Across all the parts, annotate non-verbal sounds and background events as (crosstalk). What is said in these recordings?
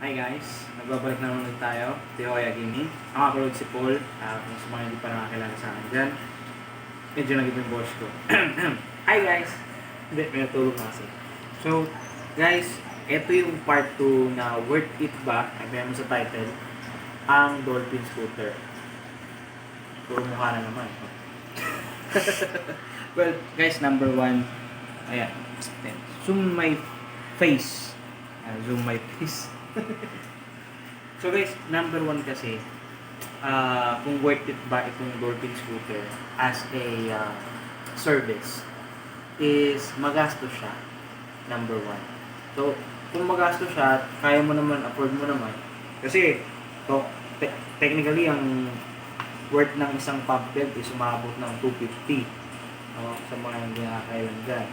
Hi guys, nagbabalik na naman ulit tayo. Tehoya Gaming. Ako ulit si Paul. Ah, kung sa mga hindi pa nakakilala sa akin dyan, medyo naging yung boss ko. (clears throat) Hi guys! Hindi, may natulog na kasi. So, guys, ito yung part 2 na Worth It Ba, sabi mo sa title, ang Dolphin Scooter. Puro mukha na naman. (laughs) well, guys, number one, ayan, zoom my face. Ah, zoom my face. So guys, number one kasi, ah kung worth it ba itong Dolphin Scooter as a ah, service is magastos siya. Number one. So, kung magastos siya, kaya mo naman, afford mo naman. Kasi, to, te- technically, ang worth ng isang pump belt is umabot ng 250 no, sa mga hindi nakakailan dyan.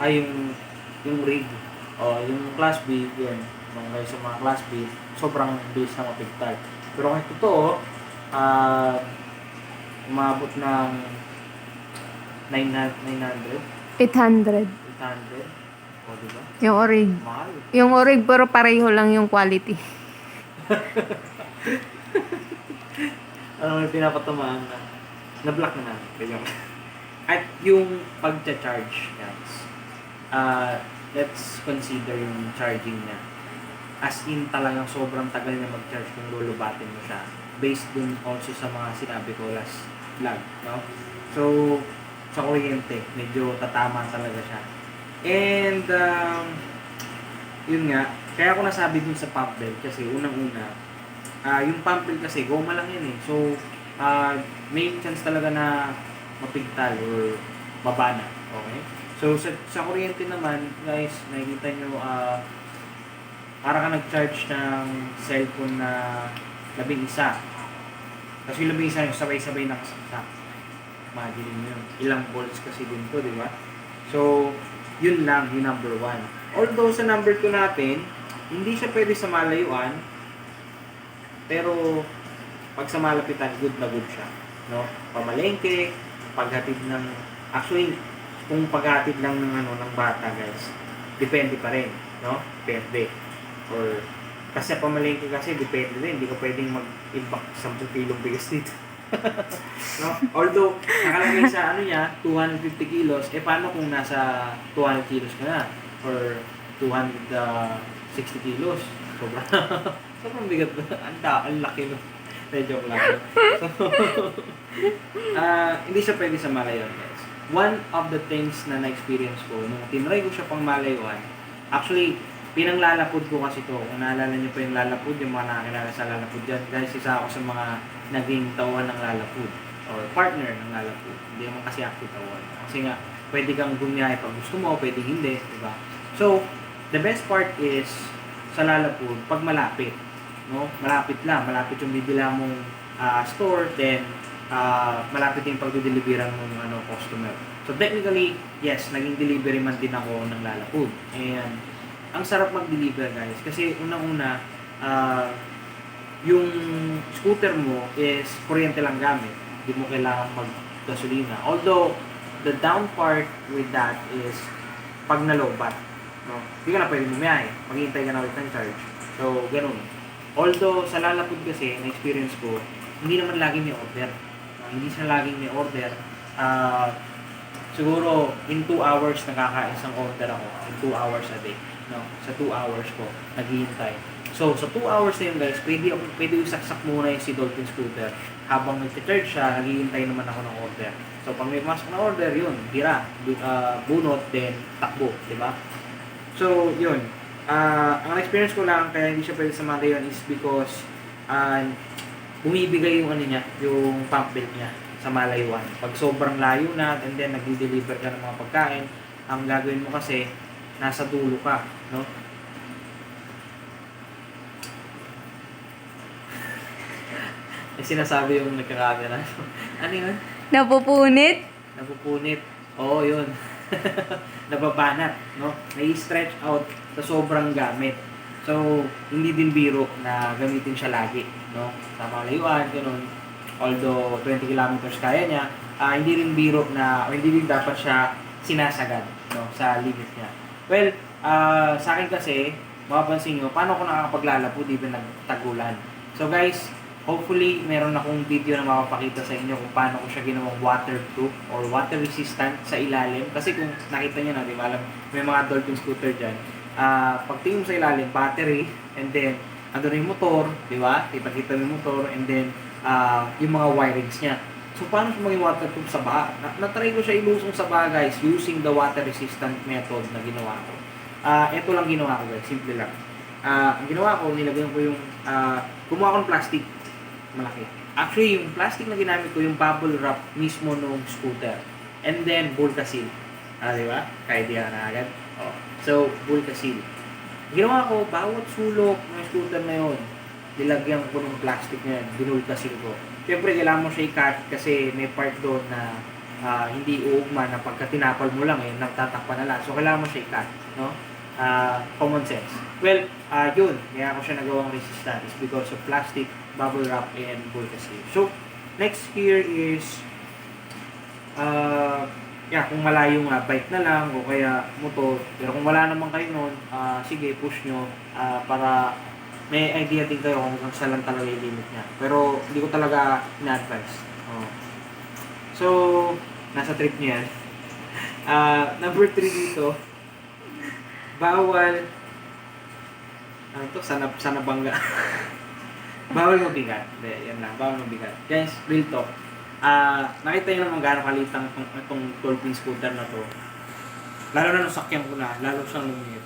Ay, yung, yung rig, o yung class B, yun, kung kayo sa mga class B, sobrang bilis na mapigtag. Pero kung totoo, ah, umabot ng 900, 900, 800. 800, o diba? Yung orig. Mahal. Yung orig pero pareho lang yung quality. (laughs) ano yung pinapatamaan na na-block na namin. At yung pagcha-charge, guys. Uh, let's consider yung charging niya. As in talagang sobrang tagal na mag-charge kung lulubatin mo siya. Based dun also sa mga sinabi ko last vlog, no? So, sa kuryente, medyo tatama talaga siya. And, um, yun nga, kaya ako nasabi dun sa pump belt kasi unang-una, ah yung pump belt kasi goma lang yan eh. So, ah may chance talaga na mapigtal or babana. Okay? So, sa, sa kuryente naman, guys, nakikita nyo, ah para ka nag-charge ng cellphone na labing isa. Kasi labing isa yung sabay-sabay nakasaksak. Imagine nyo yun. Ilang volts kasi din to, di ba? So, yun lang, yung number one. Although sa number 2 natin, hindi siya pwede sa malayuan, pero pag sa malapitan, good na good siya. No? Pamalengke, paghatid ng, actually, kung paghatid lang ng, ano, ng bata, guys, depende pa rin. No? Depende. Or, kasi pamalengke kasi, depende din. Hindi ka pwedeng mag-impact 10 kilong bigas dito. (laughs) no? Although, nakalagay sa ano niya, 250 kilos, eh paano kung nasa 200 kilos ka na? Or 260 kilos? Sobrang, (laughs) sobrang bigat na. (laughs) Ang, ang laki no. Medyo joke lang. So, ah, hindi siya pwede sa malayon, guys. One of the things na na-experience ko, nung tinry ko siya pang malayuan, actually, pinanglalapod ko kasi to. Kung naalala niyo pa yung lalapod, yung mga nakakilala sa lalapod dyan, guys, isa ako sa mga naging tauhan ng lalapod or partner ng lalapod. Hindi naman kasi active tauhan. Kasi nga, pwede kang gumiyahe pag gusto mo, pwede hindi, di ba? So, the best part is sa lalapod, pag malapit, no? Malapit lang, malapit yung bibila mong ah, store, then ah, malapit yung pagdideliveran ng ano, customer. So, technically, yes, naging delivery man din ako ng lalapod. And, ang sarap mag-deliver guys. Kasi unang-una ah, yung scooter mo is kuryente lang gamit. Hindi mo kailangan mag-gasolina. Although the down part with that is pag nalobat no? hindi ka na pwede bumiyahe. Maghihintay ka na ulit ng charge. So ganun. Although sa lalapod kasi na experience ko hindi naman lagi may order No, hindi siya laging may order ah siguro in 2 hours nakakain isang order ako. In 2 hours a day no? Sa 2 hours ko naghihintay. So sa 2 hours na yun guys pwede ako pwede isaksak muna yung si Dolphin Scooter. Habang nagte-charge siya naghihintay naman ako ng order. So pag may masok na order yun tira ah, bunot then takbo di ba? So yun. Ah, ang experience ko lang kaya hindi siya pwede sa yun is because ah, bumibigay yung ano niya, yung pump belt niya sa malayuan. Pag sobrang layo na, and then nag-deliver ka ng mga pagkain, ang gagawin mo kasi, nasa dulo ka, no? (laughs) May sinasabi yung nagkakamera. (laughs) ano yun? Napupunit. Napupunit. Oo, yun. (laughs) Nababanat, no? Nai-stretch out sa sobrang gamit. So, hindi din biro na gamitin siya lagi, no? Sa malayuan, ganun. Although 20 kilometers kaya niya, ah, hindi rin biro na, o hindi rin dapat siya sinasagad, no? Sa limit niya. Well, ah, sa akin kasi, mapapansin nyo, paano ako nakakapaglalapod even nagtagulan. So guys, hopefully meron akong video na mapapakita sa inyo kung paano ko siya ginawang waterproof or water resistant sa ilalim. Kasi kung nakita nyo na, di ba, alam, may mga dolphin scooter dyan. Ah, pagtingin mo sa ilalim, battery, and then, ando rin yung motor, di ba? Kita-kita mo yung motor, and then, ah, yung mga wirings niya. So, paano siya maging waterproof sa baha? Na- natry ko siya ilusong sa baha, guys, using the water resistant method na ginawa ko. Ah, ito lang ginawa ko, guys. Simple lang. Ah, ang ginawa ko, nilagyan ko yung, ah, gumawa ko ng plastic. Malaki. Actually, yung plastic na ginamit ko, yung bubble wrap mismo nung scooter. And then, Bulkasil. Ah, di ba? Kaya na agad. Oh. So, Bulkasil. Ginawa ko, bawat sulok ng scooter na yun, nilagyan ko ng plastic na yun, binulkasil ko. Siyempre, kailangan mo siya i-cut kasi may part doon na ah, hindi uugma na pagka tinapal mo lang, eh, nagtatakpan na lang. So, kailangan mo siya i-cut. No? Ah, common sense. Well, ah, yun. Kaya ako siya nagawang resistant is because of plastic, bubble wrap, and bulkasil. So, next here is ah yeah, kung malayo nga, bike na lang o kaya motor. Pero kung wala naman kayo nun, ah, sige, push nyo ah, para may idea din kayo kung hanggang saan lang talaga yung limit niya. Pero hindi ko talaga ina-advise. Oh. So, nasa trip niya yan. (laughs) Ah, number 3 dito, bawal ano to? Sana, sana bangga. (laughs) bawal mabigat. Hindi, yan lang. Bawal mabigat. Guys, real talk. Ah, nakita niyo naman gaano kalitang itong, itong dolphin scooter na to. Lalo na nung sakyan ko na, lalo siyang lumiit.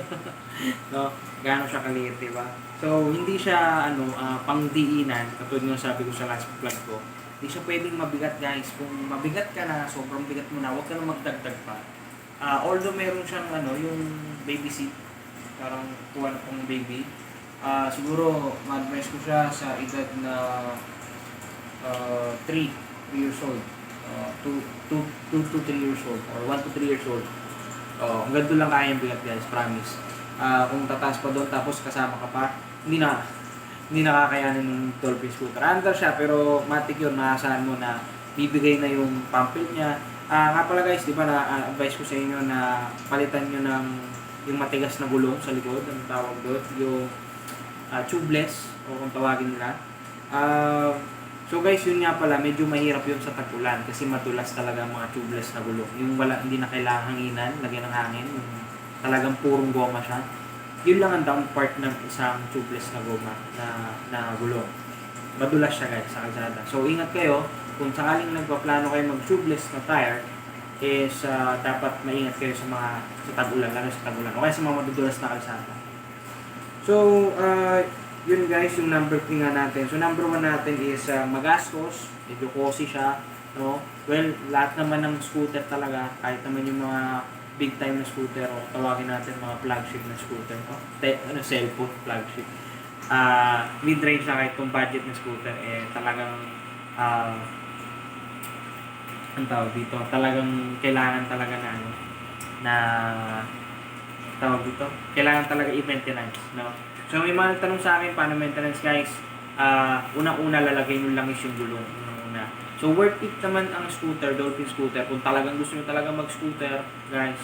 (laughs) no? Gaano siya kaliit, di ba? So, hindi siya, ano, ah, pangdiinan, katulad ng sabi ko sa last vlog ko, hindi siya pwedeng mabigat, guys. Kung mabigat ka na, sobrang bigat mo na, huwag ka na magdagdag pa. Ah, although meron siyang, ano, yung baby seat, parang kuha na pong baby, ah, siguro, ma-advise ko siya sa edad na uh, 3, 3 years old. Uh, 2, 2, 2 to 3 years old. Or 1 to 3 years old. Oh, hanggang doon lang kaya yung bigat guys, promise. Ah, kung tataas pa doon tapos kasama ka pa, hindi na hindi nakakayanin ng dolphin scooter. Under siya pero matik yun, maasahan mo na bibigay na yung pamphlet niya. Ah, nga pala guys, di ba na ah, advice ko sa inyo na palitan nyo ng yung matigas na gulong sa likod, ang tawag doon, yung ah, tubeless o kung tawagin nila. Ah, so guys, yun nga pala, medyo mahirap yun sa tag-ulan kasi madulas talaga ang mga tubeless na gulong. Yung wala, hindi na kailangan hanginan, lagyan ng hangin, yung talagang purong goma siya. Yun lang ang down part ng isang tubeless na goma na, na gulong. Madulas siya guys sa kalsada. So ingat kayo, kung sakaling nagpaplano kayo mag-tubeless na tire, is ah, dapat maingat kayo sa mga sa tag-ulan, lalo sa tag-ulan, o kaya sa mga madudulas na kalsada. So, uh, yun guys, yung number 3 nga natin. So, number 1 natin is uh, magastos. Medyo costly siya. No? Well, lahat naman ng scooter talaga, kahit naman yung mga big time na scooter o tawagin natin mga flagship na scooter. No? Te, ano, cellphone flagship. Uh, mid-range na kahit kung budget na scooter, eh talagang uh, ang tawag dito, talagang kailangan talaga na ano, na tawag dito, kailangan talaga i-maintenance, no? So may mga nagtanong sa akin paano maintenance guys. Ah, unang-una lalagay mo lang is yung gulong, unang-una. So worth it naman ang scooter, Dolphin scooter. Kung talagang gusto niyo talaga mag-scooter, guys,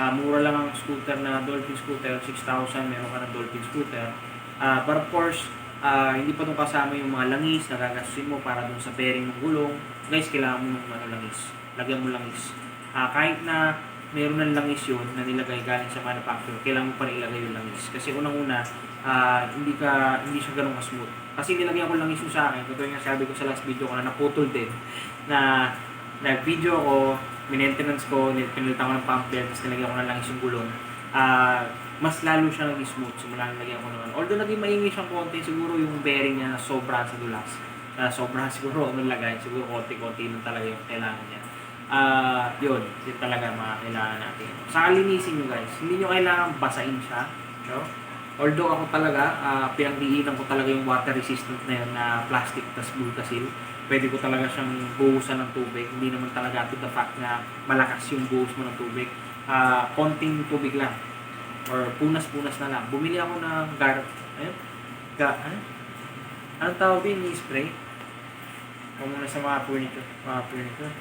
ah mura lang ang scooter na Dolphin scooter, 6,000 meron ka ng Dolphin scooter. Ah, but of course, ah hindi pa doon kasama yung mga langis na gagastusin mo para doon sa pairing ng gulong. Guys, kailangan mo ng ano, langis. Lagyan mo langis. Ah, kahit na meron ng langis yun na nilagay galing sa manufacturer, kailangan mo pa rin ilagay yung langis. Kasi unang-una, ah, hindi ka hindi siya ganun ka-smooth. Kasi nilagyan ko langis yung sa akin, totoo nga sabi ko sa last video ko na naputol din, na nag-video ko, maintenance ko, nil- pinilitan ko ng pamphlet, tapos nilagyan ko ng langis yung gulong. Ah, mas lalo siya naging smooth simula nilagyan ko naman. Although naging maingay siyang konti, siguro yung bearing niya sobra sa dulas. Uh, sobra (laughs) siguro ano lagay, siguro konti-konti lang talaga yung kailangan niya. Ah, yun, yun talaga mga kailangan natin. Sa linisin nyo guys, hindi nyo kailangan basahin siya. No? Although ako talaga, uh, pinagdiinan ko talaga yung water resistant na yun na plastic tas bulkasil. Pwede ko talaga siyang buhusan ng tubig. Hindi naman talaga to the fact na malakas yung buhos mo ng tubig. Ah, konting tubig lang. Or punas-punas na lang. Bumili ako ng gar... Ayun? Ga... Ano? Anong tawag din? Ni-spray? Kung muna sa mga furniture. Mga furniture.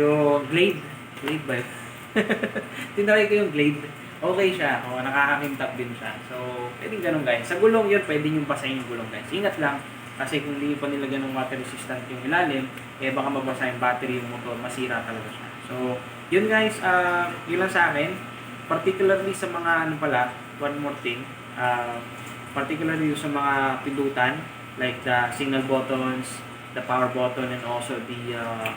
Yung Glade. Glade ba yun? (laughs) tinry ko yung Glade. Okay siya. O, nakakakintab din siya. So, pwedeng ganun guys. Sa gulong yun, pwede yung basahin yung gulong guys. Ingat lang. Kasi kung hindi pa nilagyan ng water resistant yung ilalim, eh baka mabasa yung battery yung motor, masira talaga siya. So, yun guys, ah yun lang sa akin. Particularly sa mga ano pala, one more thing, ah particularly yung sa mga pindutan, like the signal buttons, the power button, and also the, uh,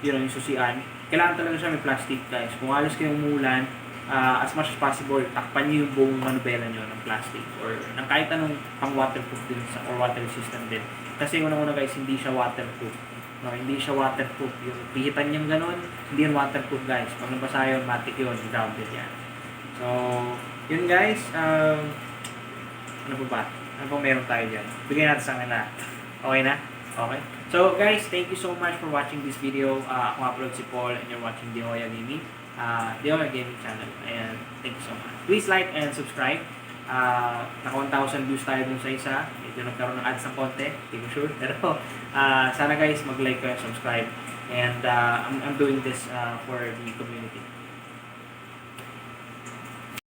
you know, yung susian. Kailangan talaga siya may plastic guys. Kung alas kayong umulan, ah, as much as possible, takpan niyo yung buong manubela niyo ng plastic or ng kahit anong pang waterproof din sa, or water resistant din. Kasi unang-una guys, hindi siya waterproof. No, hindi siya waterproof. Yung pihitan niyang ganun, hindi yan waterproof guys. Pag nabasa yun, matik yun, grounded yan. So, yun guys, um, ano po ba? Ano pong meron tayo dyan? Bigyan natin sa kanila. Okay na? Okay. So guys, thank you so much for watching this video. Uh, ako nga pala si Paul and you're watching Deoya Gaming. Uh, Deoya Gaming channel. And thank you so much. Please like and subscribe. Uh, naka 1,000 views tayo dun sa isa. Medyo nagkaroon ng ads ng konti. Hindi ko sure. (laughs) Pero uh, sana guys, mag-like kayo, subscribe. And uh, I'm, I'm doing this uh, for the community.